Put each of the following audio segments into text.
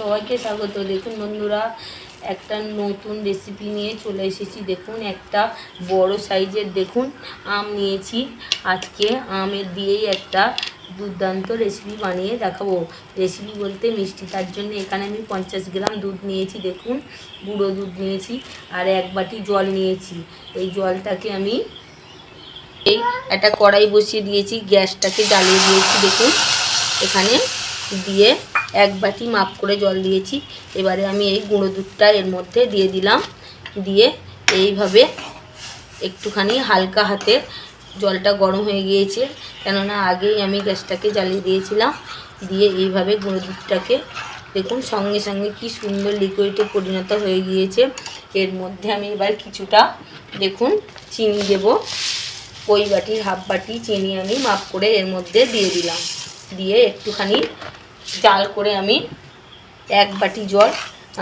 সবাইকে স্বাগত। দেখুন বন্ধুরা, একটা নতুন রেসিপি নিয়ে চলে এসেছি। দেখুন, একটা বড় সাইজের দেখুন, আম নিয়েছি। আজকে আমের দিয়েই একটা দুর্দান্ত রেসিপি বানিয়ে দেখাবো। রেসিপি বলতে মিষ্টি, তার জন্য এখানে আমি পঞ্চাশ গ্রাম দুধ নিয়েছি, দেখুন, গুঁড়ো দুধ নিয়েছি আর এক বাটি জল নিয়েছি। এই জলটাকে আমি এই একটা কড়াই বসিয়ে দিয়েছি, গ্যাসটাকে জ্বালিয়ে দিয়েছি, দেখুন, এখানে দিয়ে এক বাটি মাপ করে জল দিয়েছি। এবারে আমি এই গুঁড়ো দুধটা এর মধ্যে দিয়ে দিলাম। দিয়ে এইভাবে একটুখানি হালকা হাতে জলটা গরম হয়ে গিয়েছে। কেননা আগেই আমি গ্যাসটাকে জ্বালিয়ে দিয়েছিলাম। দিয়ে এইভাবে গুঁড়ো দুধটাকে দেখুন সঙ্গে সঙ্গে কি সুন্দর লিকুইডে পরিণত হয়ে গিয়েছে। এর মধ্যে আমি এবার কিছুটা দেখুন চিনি দেবো। ওই বাটির হাফ বাটি চিনি আমি মাপ করে এর মধ্যে দিয়ে দিলাম। দিয়ে একটুখানি জাল করে আমি এক বাটি জল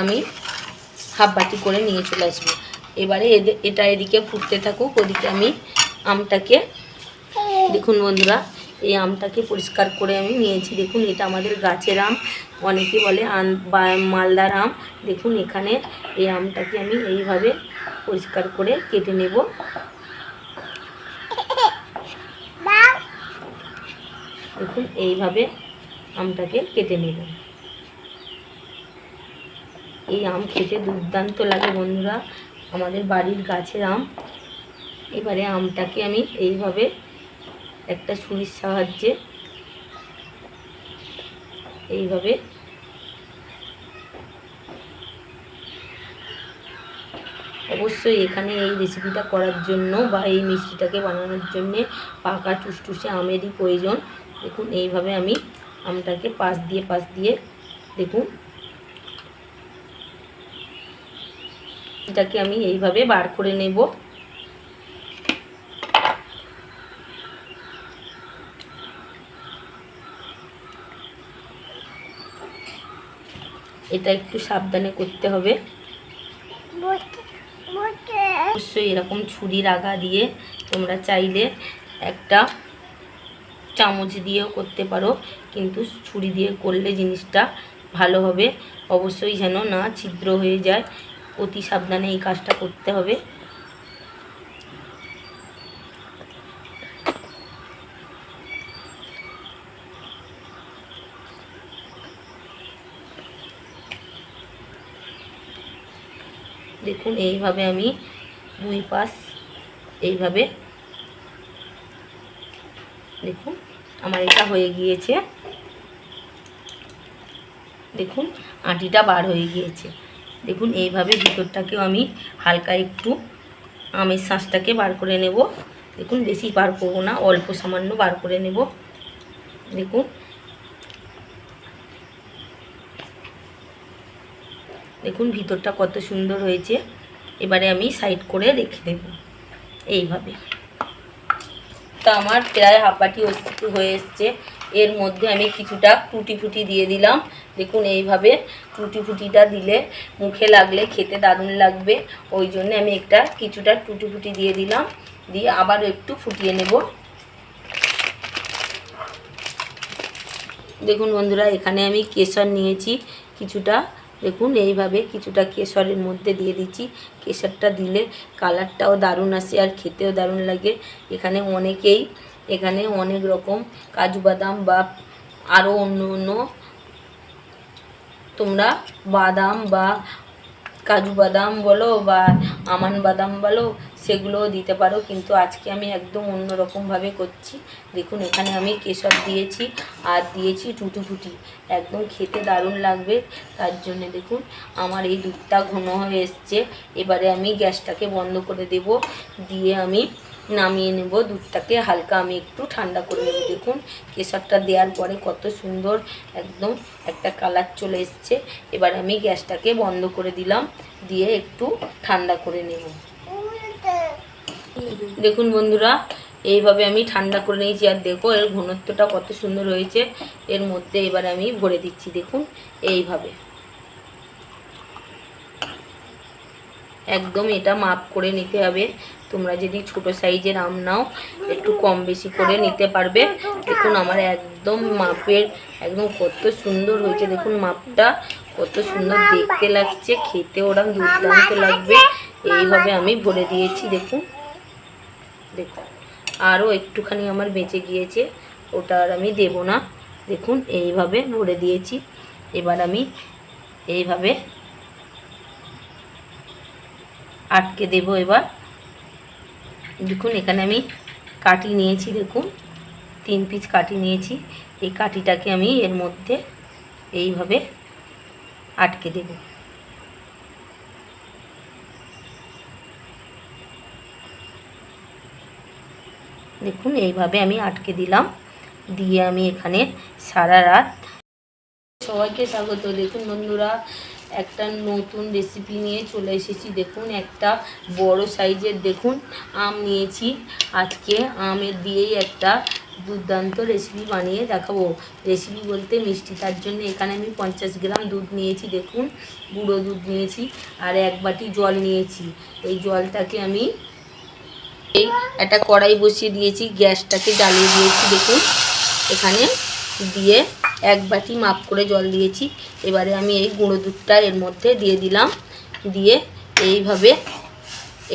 আমি হাফ বাটি করে নিয়ে চলে আসব। এবারে এটা এদিকে ফুটতে থাকুক, ওদিকে আমি আমটাকে দেখুন বন্ধুরা, এই আমটাকে পরিষ্কার করে আমি নিয়েছি। দেখুন, এটা আমাদের গাছের আম, অনেকে বলে মালদার আম। দেখুন, এখানে এই আমটাকে আমি এইভাবে পরিষ্কার করে কেটে নেব। দেখুন, এইভাবে আমটাকে কেটে নেব। এই আম খেতে দুর্দান্ত লাগে বন্ধুরা, আমাদের বাড়ির গাছের আম। এবারে আমটাকে আমি এইভাবে একটা ছুরির সাহায্যে এইভাবে অবশ্যই এখানে এই রেসিপিটা করার জন্য বা এই মিষ্টিটাকে বানানোর জন্যে পাকা টুসটুসে আমেরই প্রয়োজন। দেখুন, এইভাবে আমি আমটাকে পাশ দিয়ে পাশ দিয়ে দেখুন। এটাকে আমি এইভাবে বার করে নেব। এটা একটু সাবধানে করতে হবে। অবশ্যই এরকম ছুরির আগা দিয়ে তোমরা চাইলে একটা চামচ দিয়েও করতে পারো, কিন্তু ছুরি দিয়ে করলে জিনিসটা ভালো হবে। অবশ্যই যেন না ছিদ্র হয়ে যায়। অতি সাবধানে এই কাজটা করতে হবে। দেখুন, এইভাবে আমি দুই পাশ এইভাবে দেখুন, আমার এটা হয়ে গিয়েছে। দেখুন, আটিটা বার হয়ে গিয়েছে। দেখুন, এইভাবে ভিতরটাকেও আমি হালকা একটু আমের শাঁসটাকে বার করে নেব। দেখুন, বেশি বার করব না, অল্প সামান্য বার করে নেব। দেখুন। দেখুন, ভিতরটা কত সুন্দর হয়েছে। এবারে আমি সাইড করে রেখে দেব। এইভাবে। তা আমার প্রায় হাফ বাটি হয়ে এসছে। এর মধ্যে আমি কিছুটা টুটি ফুটি দিয়ে দিলাম। দেখুন, এইভাবে টুটি ফুটিটা দিলে মুখে লাগলে খেতে দারুণ লাগবে। ওই জন্য আমি একটা কিছুটা টুটি ফুটি দিয়ে দিলাম। দিয়ে আবারও একটু ফুটিয়ে নেব। দেখুন বন্ধুরা, এখানে আমি কেশর নিয়েছি কিছুটা। দেখুন, এইভাবে কিছুটা কেশরের মধ্যে দিয়ে দিচ্ছি। কেশরটা দিলে কালারটাও দারুণ আসে আর খেতেও দারুণ লাগে। এখানে অনেকেই, এখানে অনেক রকম কাজু বাদাম বা আরও অন্য অন্য, তোমরা বাদাম বা কাজু বাদাম বলো বা আমান বাদাম বলো সেগুলোও দিতে পারো, কিন্তু আজকে আমি একদম অন্যরকমভাবে করছি। দেখুন, এখানে আমি কেশর দিয়েছি, আর দিয়েছি টুটি ফুটি একদম খেতে দারুণ লাগবে, তার জন্য দেখুন, আমার এই দুধটা ঘন হয়ে এসছে। এবারে আমি গ্যাসটাকে বন্ধ করে দেব, দিয়ে আমি নামিয়ে নেব দুধটাকে। হালকা আমি একটু ঠান্ডা করে নেব, দেখুন, কেশরটা দেওয়ার পরে কত সুন্দর একদম একটা কালার চলে এসছে। এবার আমি গ্যাসটাকে বন্ধ করে দিলাম, দিয়ে একটু ঠান্ডা করে নেব। দেখুন বন্ধুরা, এইভাবে আমি ঠান্ডা করে নিয়েছি আর দেখো এর ঘনত্বটা কত সুন্দর হয়েছে। এর মধ্যে এবার আমি ভরে দিচ্ছি, দেখুন, এইভাবে। একদম এটা মাপ করে নিতে হবে। তোমরা যদি ছোট সাইজের আম নাও, একটু কম বেশি করে নিতে পারবে। দেখুন, আমার একদম মাপের, একদম কত সুন্দর হয়েছে। দেখুন, মাপটা কত সুন্দর দেখতে লাগছে, খেতে ওরম দুর্দান্ত লাগবে। এইভাবে আমি ভরে দিয়েছি, দেখুন। দেখুন, আরও একটুখানি আমার বেঁচে গিয়েছে, ওটা আর আমি দেব না। দেখুন, এইভাবে ভরে দিয়েছি। এবার আমি এইভাবে আটকে দেব এবার। দেখুন, এখানে আমি কাটি নিয়েছি, দেখুন। তিন পিস কাটি নিয়েছি। এই কাটিটাকে আমি এর মধ্যে এইভাবে আটকে দেব। দেখুন, এইভাবে আমি আটকে দিলাম। দিয়ে আমি এখানে সারা রাত সবাইকে স্বাগত। দেখুন বন্ধুরা, একটা নতুন রেসিপি নিয়ে চলে এসেছি। দেখুন, একটা বড় সাইজের দেখুন, আম নিয়েছি। আজকে আমের দিয়েই একটা দুর্দান্ত রেসিপি বানিয়ে দেখাবো। রেসিপি বলতে মিষ্টি, তার জন্য এখানে আমি পঞ্চাশ গ্রাম দুধ নিয়েছি। দেখুন, গুঁড়ো দুধ নিয়েছি আর এক বাটি জল নিয়েছি। এই জলটাকে আমি এই একটা কড়াই বসিয়ে দিয়েছি, গ্যাসটাকে জ্বালিয়ে দিয়েছি, দেখুন। এখানে দিয়ে এক বাটি মাপ করে জল দিয়েছি। এবারে আমি এই গুঁড়ো দুধটা এর মধ্যে দিয়ে দিলাম। দিয়ে এইভাবে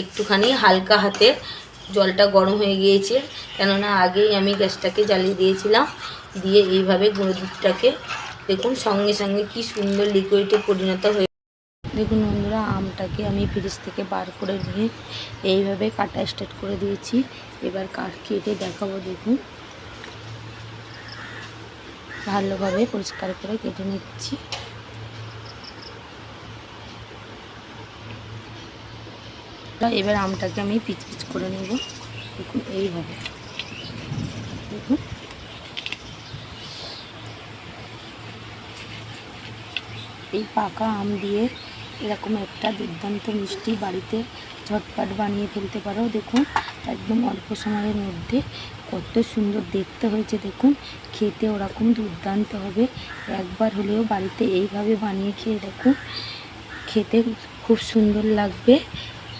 একটুখানি হালকা হাতে জলটা গরম হয়ে গিয়েছে, কেননা আগেই আমি গ্যাসটাকে জ্বালিয়ে দিয়েছিলাম। দিয়ে এইভাবে গুঁড়ো দুধটাকে দেখুন সঙ্গে সঙ্গে কি সুন্দর লিকুইডে পরিণত হয়ে দেখুন বন্ধুরা, আমটাকে আমি ফ্রিজ থেকে বার করে নিয়ে এইভাবে কাটা স্টার্ট করে দিয়েছি। এবার কাঠ কেটে দেখাবো, দেখুন। ভালোভাবে পরিষ্কার করে কেটে নিচ্ছি। এবার আমটাকে আমি পিচ পিচ করে নেব। দেখুন, এইভাবে। দেখুন। এই পাকা আম দিয়ে এরকম একটা দুর্দান্ত মিষ্টি বাড়িতে ঝটপট বানিয়ে ফেলতে পারো। দেখুন, একদম অল্প সময়ের মধ্যে কত সুন্দর দেখতে হয়েছে। দেখুন, খেতে ওরকম দুর্দান্ত হবে। একবার হলেও বাড়িতে এইভাবে বানিয়ে খেয়ে দেখুন, খেতে খুব সুন্দর লাগবে।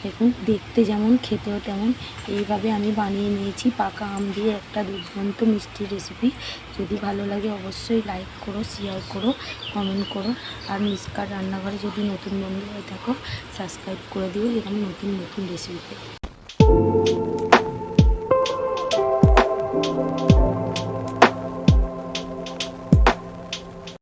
দেখুন, দেখতে যেমন, খেতেও তেমন। এইভাবে আমি বানিয়ে নিয়েছি পাকা আম দিয়ে একটা দুর্দান্ত মিষ্টি রেসিপি যদি ভালো লাগে অবশ্যই লাইক করো শেয়ার করো কমেন্ট করো। আর মিসকার রান্নাঘরে যদি নতুন বন্ধু হয়ে থাকো সাবস্ক্রাইব করে দিও এরকম নতুন নতুন রেসিপি